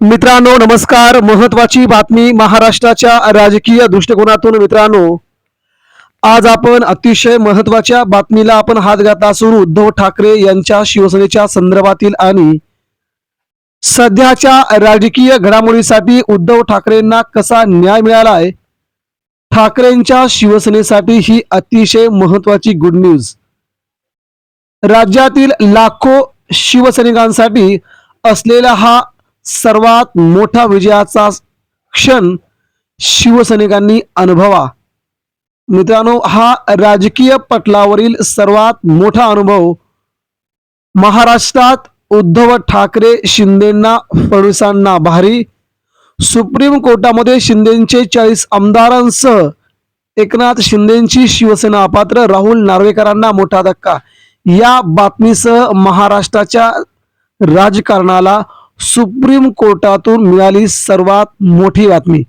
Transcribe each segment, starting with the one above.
मित्रांनो नमस्कार. महत्वाची बातमी महाराष्ट्राच्या राजकीय दृष्टिकोनातून मित्रांनो. आज आपण अतिशय महत्त्वाच्या बातमीला आपण हात घातला असून उद्धव ठाकरे यांच्या शिवसेनेच्या संदर्भातील आणि सध्याच्या राजकीय घडामोडीसाठी उद्धव ठाकरेंना कसा न्याय मिळालाय? ठाकरेंच्या शिवसेनेसाठी ही अतिशय महत्वाची गुड न्यूज राज्यातील लाखो शिवसैनिकांसाठी असलेला हा सर्वात मोठा विजयाचा क्षण शिवसैनिकांनी अनुभवा. मित्रांनो हा राजकीय पटलावरील सर्वात मोठा अनुभव महाराष्ट्रात उद्धव ठाकरे शिंदेना फडणवीसांना भारी. सुप्रीम कोर्टामध्ये शिंदेचे चाळीस आमदारांसह एकनाथ शिंदेची शिवसेना अपात्र राहुल नार्वेकरांना मोठा धक्का. या बातमीसह महाराष्ट्राच्या राजकारणाला सुप्रीम कोर्टातून मिळाली सर्वात मोठी बातमी.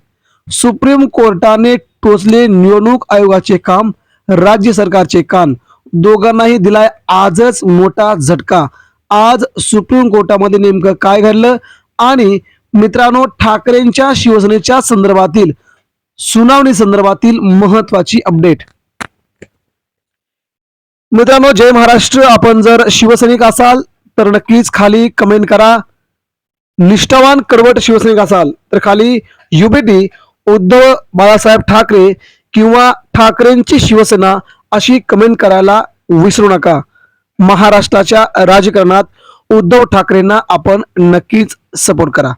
सुप्रीम कोर्टाने टोचले निवडणूक आयोगाचे काम राज्य सरकारचे कान. दोघांनाही दिलाय आजच मोठा झटका. आज सुप्रीम कोर्टामध्ये नेमकं काय घडलं आणि मित्रांनो ठाकरेंच्या शिवसेनेच्या संदर्भातील सुनावणी संदर्भातील महत्वाची अपडेट. मित्रांनो जय महाराष्ट्र. आपण जर शिवसैनिक असाल तर नक्कीच खाली कमेंट करा. निष्ठावान कडवट शिवसैनिक असाल तर खाली युबीटी उद्धव बाळासाहेब ठाकरे किंवा ठाकरेंची शिवसेना अशी कमेंट करायला विसरू नका. महाराष्ट्राच्या राजकारणात उद्धव ठाकरेंना आपण नक्कीच सपोर्ट करा.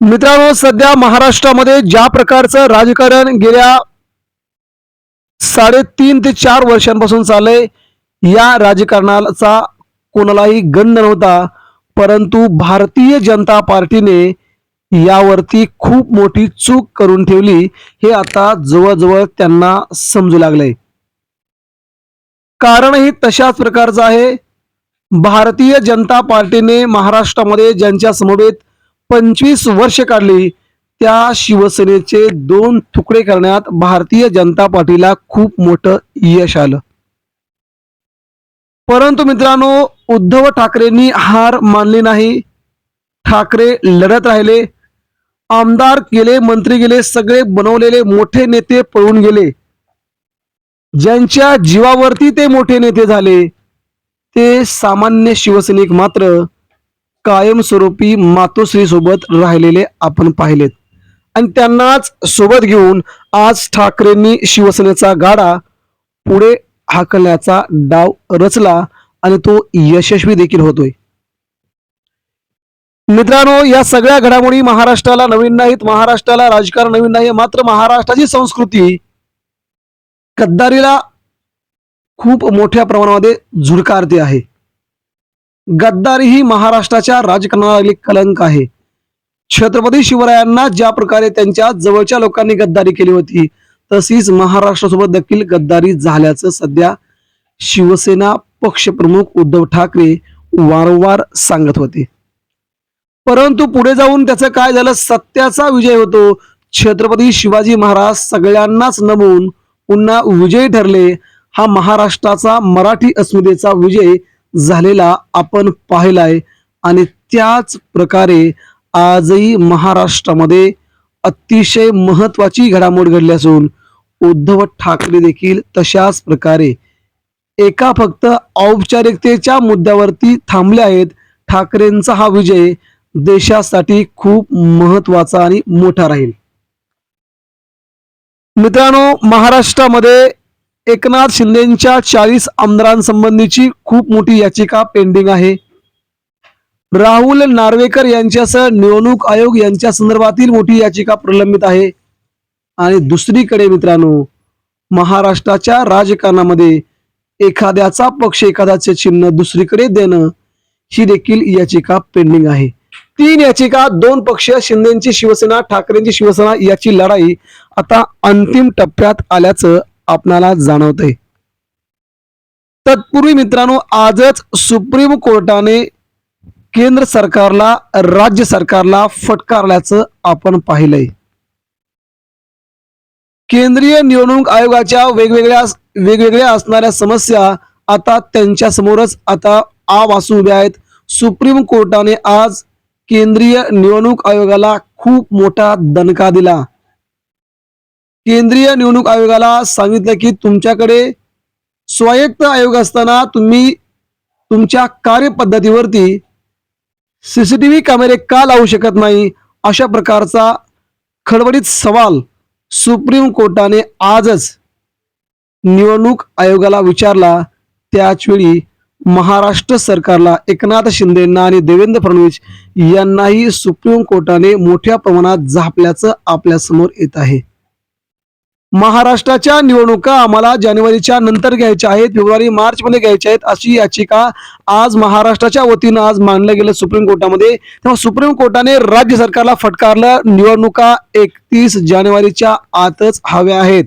मित्रांनो सध्या महाराष्ट्रामध्ये ज्या प्रकारचं राजकारण गेल्या साडेतीन ते चार वर्षांपासून चालय या राजकारणाचा कोणालाही गंध नव्हता. परंतु भारतीय जनता पार्टीने यावरती खूप मोठी चूक करून ठेवली. हे आता जवळजवळ त्यांना समजू लागलंय. कारणही तशाच प्रकारचं आहे. भारतीय जनता पार्टीने महाराष्ट्रामध्ये ज्यांच्या समवेत पंचवीस वर्ष काढली त्या शिवसेनेचे दोन तुकडे करण्यात भारतीय जनता पार्टीला खूप मोठं यश आलं. परंतु मित्रांनो उद्धव ठाकरेंनी हार मानली नाही. ठाकरे लढत राहिले. आमदार गेले मंत्री गेले सगळे बनवलेले मोठे नेते पळून गेले. ज्यांच्या जीवावरती ते मोठे नेते झाले ते सामान्य शिवसैनिक मात्र कायमस्वरूपी मातोश्री सोबत राहिलेले आपण पाहिलेत. आणि त्यांनाच सोबत घेऊन आज ठाकरेंनी शिवसेनेचा गाडा पुढे हाकलण्याचा डाव रचला आणि तो यशस्वी देखील होतोय. मित्रांनो या सगळ्या घडामोडी महाराष्ट्राला नवीन नाहीत. महाराष्ट्राला राजकारण नवीन नाही मात्र महाराष्ट्राची संस्कृती गद्दारीला खूप मोठ्या प्रमाणामध्ये झुडकारते आहे. गद्दारी ही महाराष्ट्राच्या राजकारणाला कलंक आहे. छत्रपती शिवरायांना ज्या प्रकारे त्यांच्या जवळच्या लोकांनी गद्दारी केली होती तशीच महाराष्ट्रासोबत देखील गद्दारी झाल्याचं सध्या शिवसेना पक्षप्रमुख उद्धव ठाकरे वारंवार सांगत होते. परंतु पुढे जाऊन त्याचं काय झालं? सत्याचा विजय होतो. छत्रपती शिवाजी महाराज सगळ्यांनाच नमून पुन्हा विजयी ठरले. हा महाराष्ट्राचा मराठी अस्मितेचा विजय झालेला आपण पाहिलाय. आणि त्याच प्रकारे आजही महाराष्ट्रामध्ये अतिशय महत्वाची घडामोड घडली असून उद्धव ठाकरे देखील तशाच प्रकारे एका फक्त औपचारिकतेच्या मुद्द्यावरती थांबले आहेत. ठाकरेंचा हा विजय देशासाठी खूप महत्त्वाचा आणि मोठा राहील. मित्रांनो महाराष्ट्रामध्ये एकनाथ शिंदेच्या चाळीस आमदारांसंबंधीची खूप मोठी याचिका पेंडिंग आहे. राहुल नार्वेकर यांच्यासह निवडणूक आयोग यांच्या संदर्भातील मोठी याचिका प्रलंबित आहे. आणि दुसरीकडे मित्रांनो महाराष्ट्राच्या राजकारणामध्ये एखाद्याचा पक्ष एखाद्याचे चिन्ह दुसरीकडे देणं ही देखील याचिका पेंडिंग आहे. तीन याचिका दोन पक्ष शिंदेची शिवसेना ठाकरेंची शिवसेना याची लढाई आता अंतिम टप्प्यात आल्याचं आपणाला जाणवत तत्पूर्वी मित्रांनो आजच सुप्रीम कोर्टाने केंद्र सरकारला राज्य सरकारला फटकारल्याचं आपण पाहिलंय. केंद्रीय निवडणूक आयोगाच्या वेगवेगळ्या वेगवेगळ्या असणाऱ्या समस्या आता त्यांच्या समोरच आता आ वासू उभ्या आहेत. सुप्रीम कोर्टाने आज केंद्रीय निवडणूक आयोगाला खूप मोठा दणका दिला. केंद्रीय निवडणूक आयोगाला सांगितलं की तुमच्याकडे स्वायत्त आयोग असताना तुम्ही तुमच्या कार्यपद्धतीवरती सीसीटीव्ही कॅमेरे का लावू शकत नाही? अशा प्रकारचा खडबडीत सवाल सुप्रीम कोर्टाने आजच निवडणूक आयोगाला विचारला. त्याचवेळी महाराष्ट्र सरकारला एकनाथ शिंदेंना आणि देवेंद्र फडणवीस यांनाही सुप्रीम कोर्टाने मोठ्या प्रमाणात झापल्याचं आपल्यासमोर येत आहे. महाराष्ट्राच्या निवडणुका आम्हाला जानेवारीच्या नंतर घ्यायच्या आहेत फेब्रुवारी मार्च मध्ये घ्यायच्या आहेत अशी याचिका आज महाराष्ट्राच्या वतीनं आज मांडलं गेलं सुप्रीम कोर्टामध्ये. तेव्हा सुप्रीम कोर्टाने राज्य सरकारला फटकारलं निवडणुका एकतीस जानेवारीच्या आतच हव्या आहेत.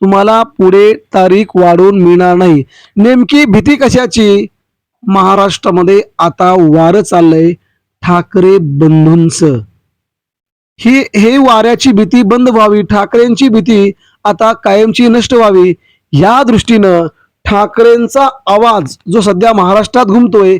तुम्हाला पुढे तारीख वाढवून मिळणार नाही. नेमकी भीती कशाची? महाराष्ट्रामध्ये आता वारं चाललंय ठाकरे बंधूंचं. ही हे वाऱ्याची भीती बंद व्हावी ठाकरेंची भीती आता कायमची नष्ट व्हावी या दृष्टीनं ठाकरेंचा आवाज जो सध्या महाराष्ट्रात घुमतोय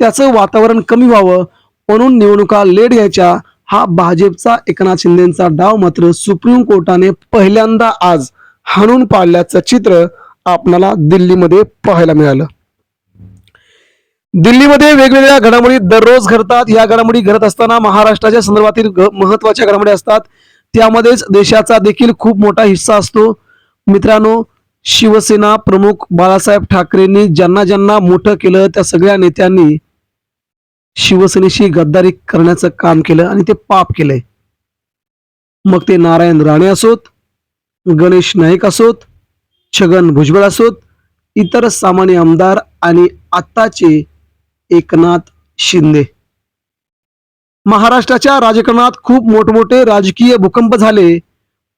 त्याचं वातावरण कमी व्हावं म्हणून निवडणुका लेट घ्यायच्या हा भाजपचा एकनाथ शिंदेचा डाव मात्र सुप्रीम कोर्टाने पहिल्यांदा आज हाणून पाडल्याचं चित्र आपल्याला दिल्लीमध्ये पाहायला मिळालं. दिल्लीमध्ये वेगवेगळ्या घडामोडी दररोज घडतात. या घडामोडी घडत असताना महाराष्ट्राच्या संदर्भातील महत्त्वाच्या घडामोडी असतात. त्यामध्येच देशाचा देखील खूप मोठा हिस्सा असतो. मित्रांनो शिवसेना प्रमुख बाळासाहेब ठाकरेंनी ज्यांना ज्यांना मोठं केलं त्या सगळ्या नेत्यांनी शिवसेनेशी गद्दारी करण्याचं काम केलं आणि ते पाप केलंय. मग ते नारायण राणे असोत गणेश नाईक असोत छगन भुजबळ असोत इतर सामान्य आमदार आणि आत्ताचे एकनाथ शिंदे. महाराष्ट्राच्या राजकारणात खूप मोठमोठे राजकीय भूकंप झाले.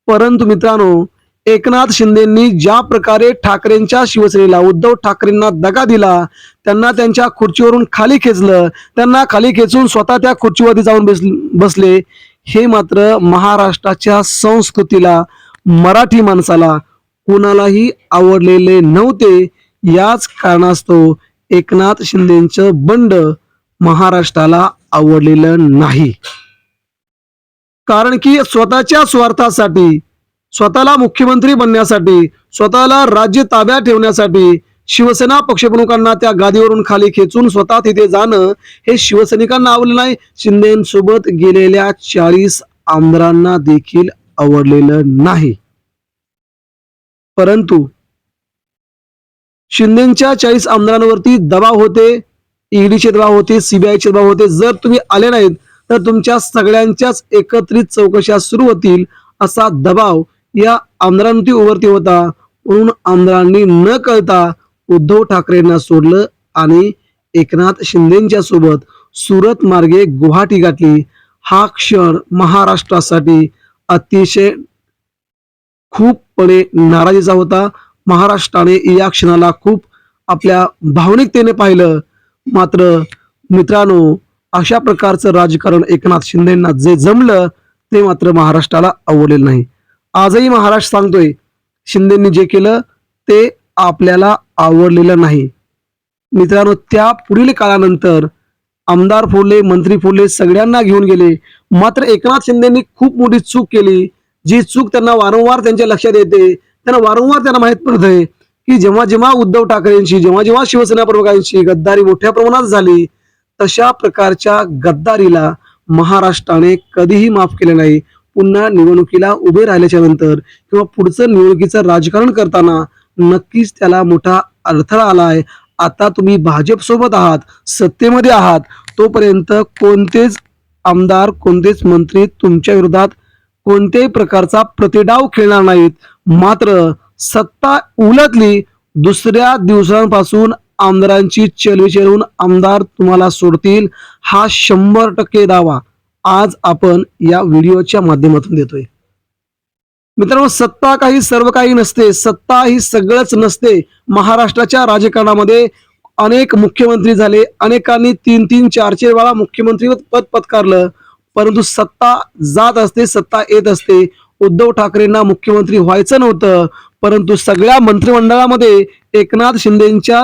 परंतु मित्रांनो एकनाथ शिंदेंनी ज्या प्रकारे ठाकरेंच्या शिवसेनेला उद्धव ठाकरेंना दगा दिला त्यांना त्यांच्या खुर्चीवरून खाली खेचलं त्यांना खाली खेचून स्वतः त्या खुर्चीवरती जाऊन बस बसले हे मात्र महाराष्ट्राच्या संस्कृतीला मराठी माणसाला कुणालाही आवडलेले नव्हते. याच कारणास्तव एकनाथ शिंदेचं बंड महाराष्ट्राला आवडलेलं नाही. कारण की स्वतःच्या स्वार्थासाठी स्वतःला मुख्यमंत्री बनण्यासाठी स्वतःला राज्य ताब्यात ठेवण्यासाठी शिवसेना पक्षप्रमुखांना त्या गादीवरून खाली खेचून स्वतः तिथे जाणं हे शिवसैनिकांना आवडलं नाही. शिंदेसोबत गेलेल्या चाळीस आमदारांना देखील आवडलेलं नाही. परंतु शिंदेच्या चाळीस आमदारांवरती दबाव होते. ईडीचे दबाव होते सीबीआयचे दबाव होते. जर तुम्ही आले नाहीत तर तुमच्या सगळ्यांच्याच एकत्रित चौकशा सुरू होतील असा दबाव या आमदारांवरती उभरती होता. म्हणून आमदारांनी न कळता उद्धव ठाकरेंना सोडलं आणि एकनाथ शिंदेच्या सोबत सुरत मार्गे गुवाहाटी गाठली. हा क्षण महाराष्ट्रासाठी अतिशय खूपपणे नाराजीचा होता. महाराष्ट्राने या क्षणाला खूप आपल्या भावनिकतेने पाहिलं. मात्र मित्रांनो अशा प्रकारचं राजकारण एकनाथ शिंदेना जे जमलं ते मात्र महाराष्ट्राला आवडलेलं नाही. आजही महाराष्ट्र सांगतोय शिंदेनी जे केलं ते आपल्याला आवडलेलं नाही. मित्रांनो त्या पुढील काळानंतर आमदार फोडले मंत्री फोडले सगळ्यांना घेऊन गेले. मात्र एकनाथ शिंदेनी खूप मोठी चूक केली जी चूक त्यांना वारंवार त्यांच्या लक्षात येते त्यांना वारंवार त्यांना माहीत पडत आहे की जेव्हा जेव्हा उद्धव ठाकरेंची जेव्हा जेव्हा शिवसेना प्रमुखांची गद्दारी मोठ्या प्रमाणात झाली तशा प्रकारच्या गद्दारीला महाराष्ट्राने कधीही माफ केले नाही. पुन्हा निवडणुकीला उभे राहिल्याच्या नंतर किंवा पुढचं निवडणुकीचं राजकारण करताना नक्कीच त्याला मोठा अडथळा आलाय आता तुम्ही भाजप सोबत आहात सत्तेमध्ये आहात तोपर्यंत कोणतेच आमदार कोणतेच मंत्री तुमच्या विरोधात कोणत्याही प्रकारचा प्रतिडाव खेळणार नाहीत. मात्र सत्ता उलटली दुसऱ्या दिवसांपासून आमदारांची चलवी आमदार तुम्हाला सोडतील हा शंभर टक्के दावा आज आपण या व्हिडिओच्या माध्यमातून देतोय. मित्रांनो सत्ता काही सर्व काही नसते सत्ता ही सगळंच नसते. महाराष्ट्राच्या राजकारणामध्ये अनेक मुख्यमंत्री झाले अनेकांनी तीन तीन चार चार वेळा मुख्यमंत्री पद पत्कारलं परंतु सत्ता जात असते सत्ता येत असते. उद्धव ठाकरेंना मुख्यमंत्री व्हायचं नव्हतं परंतु सगळ्या मंत्रिमंडळामध्ये एकनाथ शिंदेच्या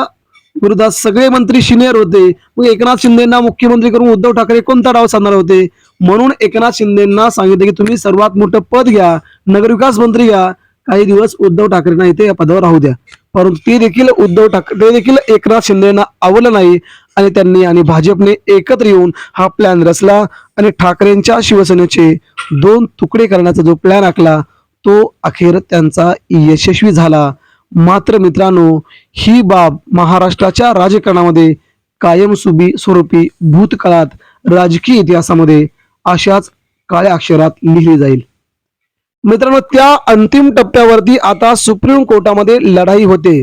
विरोधात सगळे मंत्री सिनियर होते. मग एकनाथ शिंदेना मुख्यमंत्री करून उद्धव ठाकरे कोणता डाव साधणार होते? म्हणून एकनाथ शिंदेना सांगितले की तुम्ही सर्वात मोठं पद घ्या नगरविकास मंत्री घ्या काही दिवस उद्धव ठाकरेंना इथे या पदावर राहू द्या. परंतु ते देखील उद्धव ठाकरे ते देखील एकनाथ शिंदेना आवडलं नाही आणि त्यांनी आणि भाजपने एकत्र येऊन हा प्लॅन रचला आणि ठाकरेंच्या शिवसेनेचे दोन तुकडे करण्याचा जो प्लॅन आखला तो अखेर त्यांचा यशस्वी झाला. मात्र मित्रांनो ही बाब महाराष्ट्राच्या राजकारणामध्ये कायमसुबी स्वरूपी भूतकाळात राजकीय इतिहासामध्ये अशाच काळ्या अक्षरात लिहिली जाईल. मित्रांनो त्या अंतिम टप्प्यावरती आता सुप्रीम कोर्टामध्ये लढाई होते.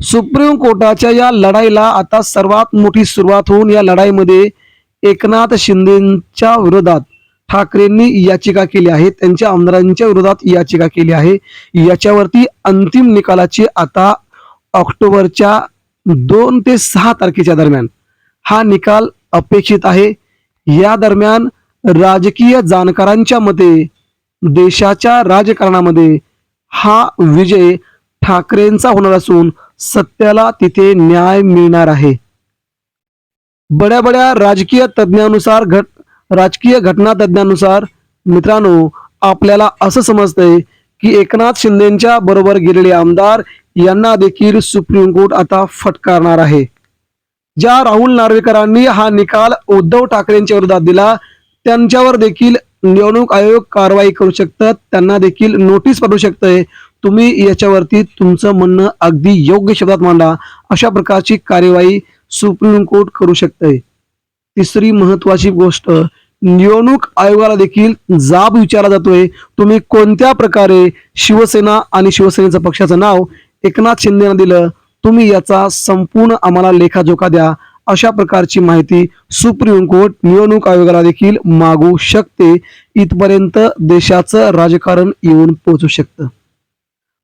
सुप्रीम कोर्टाच्या या लढाईला आता सर्वात मोठी सुरुवात होऊन या लढाईमध्ये एकनाथ शिंदेच्या विरोधात ठाकरेंनी याचिका केली आहे. त्यांच्या आमदारांच्या विरोधात याचिका केली आहे. याच्यावरती अंतिम निकालाची आता ऑक्टोबरच्या दोन ते सहा तारखेच्या दरम्यान हा निकाल अपेक्षित आहे. या दरम्यान राजकीय जाणकारांच्या मते देशाच्या राजकारणामध्ये हा विजय ठाकरेंचा होणार असून सत्याला तिथे न्याय मिळणार आहे. बड्या बड्या राजकीय तज्ज्ञानुसार घट राजकीय घटना तज्ज्ञानुसार मित्रांनो आपल्याला असं समजतंय की एकनाथ शिंदेच्या बरोबर गेलेले आमदार यांना देखील सुप्रीम कोर्ट आता फटकारणार आहे. ज्या राहुल नार्वेकरांनी हा निकाल उद्धव ठाकरेंच्या विरोधात दिला त्यांच्यावर देखील निवडणूक आयोग कारवाई करू शकतात त्यांना देखील नोटीस पाठवू शकतंय. तुम्ही याच्यावरती तुमचं म्हणणं अगदी योग्य शब्दात मांडा. अशा प्रकारची कार्यवाही सुप्रीम कोर्ट करू शकतंय. तिसरी महत्वाची गोष्ट निवडणूक आयोगाला देखील जाब विचारला जातोय. तुम्ही कोणत्या प्रकारे शिवसेना आणि शिवसेनेचं पक्षाचं नाव एकनाथ शिंदेना दिलं? तुम्ही याचा संपूर्ण आम्हाला लेखाजोखा द्या. अशा प्रकारची माहिती सुप्रीम कोर्ट निवडणूक आयोगाला देखील मागू शकते. इथपर्यंत देशाचं राजकारण येऊन पोहोचू शकतं.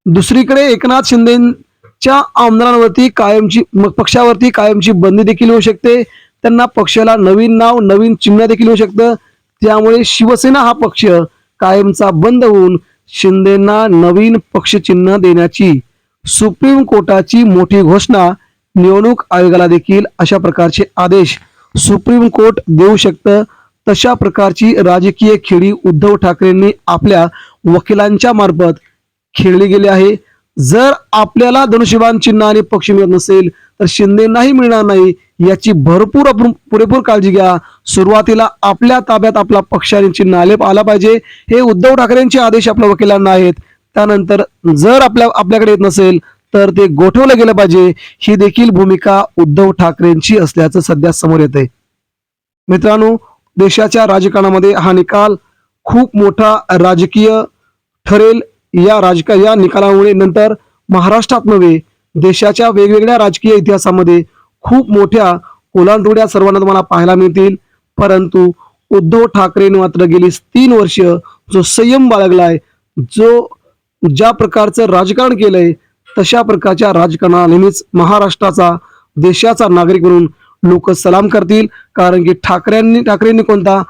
दुसरीकडे एकनाथ शिंदेच्या आमदारांवरती कायमची पक्षावरती कायमची बंदी देखील होऊ शकते. त्यांना पक्षाला नवीन नाव नवीन चिन्ह देखील होऊ शकतं. त्यामुळे शिवसेना हा पक्ष कायमचा बंद होऊन शिंदेना नवीन पक्षचिन्ह देण्याची सुप्रीम कोर्टाची मोठी घोषणा निवडणूक आयोगाला देखील अशा प्रकारचे आदेश सुप्रीम कोर्ट देऊ शकतं. तशा प्रकारची राजकीय खेळी उद्धव ठाकरेंनी आपल्या वकिलांच्या मार्फत खेळली गेली आहे. जर आपल्याला धनुष्यबाण चिन्ह आणि पक्ष मिळत नसेल तर शिंदेनाही मिळणार नाही. याची भरपूर आपण पुरेपूर काळजी घ्या. सुरुवातीला आपल्या ताब्यात आपला पक्षांची नालेप चिन्ह आले आला पाहिजे. हे उद्धव ठाकरेंचे आदेश आपल्या वकिलांना आहेत. त्यानंतर जर आपल्या आपल्याकडे येत नसेल तर ते गोठवलं गेलं पाहिजे. ही देखील भूमिका उद्धव ठाकरेंची असल्याचं सध्या समोर येत आहे मित्रांनो देशाच्या राजकारणामध्ये हा निकाल खूप मोठा राजकीय ठरेल. या राजकीय या निकालामुळे नंतर महाराष्ट्रात नव्हे देशाच्या वेगवेगळ्या राजकीय इतिहासामध्ये खूप मोठ्या ओलांडोड्या सर्वांना तुम्हाला पाहायला मिळतील. परंतु उद्धव ठाकरेंनी मात्र गेली तीन वर्ष जो संयम बाळगलाय जो ज्या प्रकारचं राजकारण केलंय तशा प्रकारच्या राजकारणाला नेहमीच महाराष्ट्राचा देशाचा नागरिक म्हणून लोक सलाम करतील. कारण की ठाकरेंनी ठाकरेंनी कोणता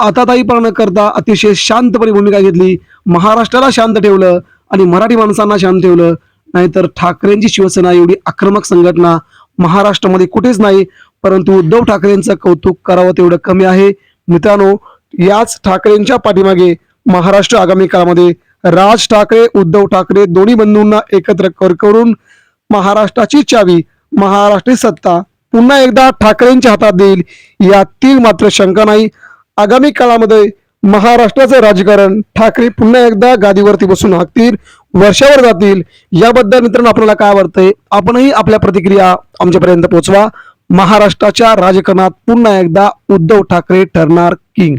आताताईपणा न करता अतिशय शांतपणे भूमिका घेतली. महाराष्ट्राला शांत ठेवलं आणि मराठी माणसांना शांत ठेवलं. नाहीतर ठाकरेंची शिवसेना एवढी आक्रमक संघटना महाराष्ट्रामध्ये कुठेच नाही परंतु उद्धव ठाकरेंचं कौतुक करावं तेवढं कमी आहे. मित्रांनो याच ठाकरेंच्या पाठीमागे महाराष्ट्र आगामी काळामध्ये राज ठाकरे उद्धव ठाकरे दोन्ही बंधूंना एकत्र कर करून महाराष्ट्राची चावी महाराष्ट्री सत्ता पुन्हा एकदा ठाकरेंच्या हातात देईल यातील मात्र शंका नाही. आगामी काळामध्ये महाराष्ट्राचं राजकारण. ठाकरे पुन्हा एकदा गादीवरती बसून हाकतील वर्षावर जातील. याबद्दल मित्रांनो आपल्याला काय वाटतंय? आपणही आपल्या प्रतिक्रिया आमच्यापर्यंत पोहोचवा महाराष्ट्राच्या राजकारणात पुन्हा एकदा उद्धव ठाकरे ठरणार किंग.